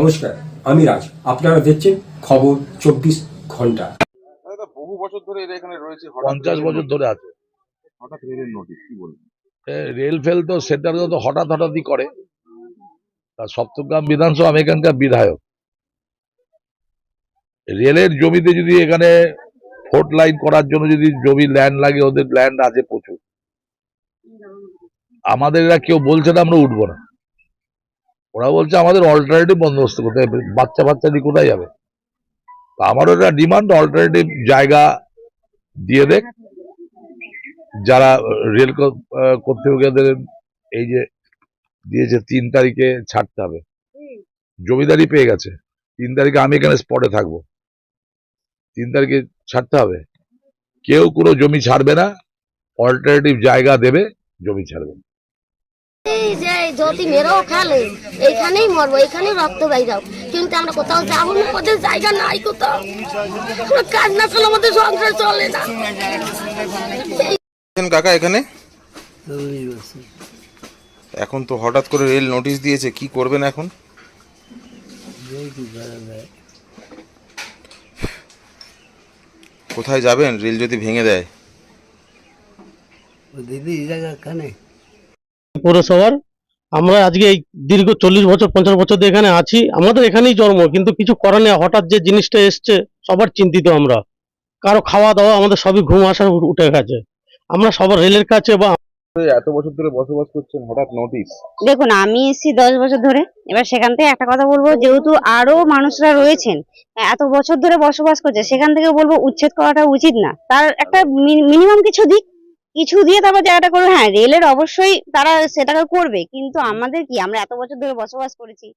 নমস্কার আমি রাজ। আপনারা দেখছেন খবর চব্বিশ ঘণ্টা। বহু বছর ধরে এরা এখানে রয়েছে পঞ্চাশ বছর ধরে আছে। হঠাৎ রেলের নোটিশ কি বলবেন? রেল ফেল তো সেটা তো হঠাৎ হঠাৎই করে। তা সপ্তগ্রাম বিধানসভা আমি এখানকার বিধায়ক। রেলের জমিতে যদি এখানে ফোর্ট লাইন করার জন্য যদি জমি ল্যান্ড লাগে ওদের ল্যান্ড আছে প্রচুর। আমাদের এরা কেউ বলছে না আমরা উঠবো না। ওরা বলছে আমাদের অল্টারনেটিভ বন্দোবস্ত হবে। বাচ্চা বাচ্চা দিয়ে কোথায় যাবে? তা আমারও একটা ডিমান্ড অল্টারনেটিভ জায়গা দিয়ে দেখ। যারা রেল কর্তৃপক্ষদের এই যে দিয়েছে, তিন তারিখে ছাড়তে হবে। জমিদারি পেয়ে গেছে। তিন তারিখে আমি এখানে স্পটে থাকব। তিন তারিখে ছাড়তে হবে। কেউ কোনো জমি ছাড়বে না অল্টারনেটিভ জায়গা দেবে, জমি ছাড়বে। না। এই যে যদি মেরেও এইখানেই মরবো এইখানেই রক্ত বাইরাও কিন্তু আমরা কোথাও যাব না ওদের জায়গা নাই কোথাও। কাজ না করলে আমাদের সংসার চলে না। কাকা এখানে? এখন তো হঠাৎ করে রেল নোটিশ দিয়েছে কি করবেন এখন? কোথায় যাবেন? রেল যদি ভেঙে দেয়। দিদি এই জায়গা কানে? পৌরসভার। আমরা আজকে এই দীর্ঘ চল্লিশ বছর পঞ্চাশ বছর ধরে এখানে আছি। আমাদের এখানেই জন্ম কিন্তু কিছু করার নেই। হঠাৎ যে জিনিসটা এসছে সবার চিন্তিত আমরা। কারও খাওয়া দাওয়া আমাদের সবই ঘুম আসার উঠে গেছে। আমরা সবার রেলের কাছে বা এত বছর ধরে বসবাস করছেন হঠাৎ নোটিশ দেখুন আমি এসেছি দশ বছর ধরে। এবার সেখান থেকে একটা কথা বলব যেহেতু আরও মানুষরা রয়েছেন এত বছর ধরে বসবাস করছে সেখান থেকে বলব উচ্ছেদ করাটা উচিত না। তার একটা মিনিমাম কিছু দিক কিছু দিয়ে তারপর জায়গাটা করবে। হ্যাঁ রেলের অবশ্যই তারা সেটাকে করবে। কিন্তু আমাদের কি? আমরা এত বছর ধরে বসবাস করেছি।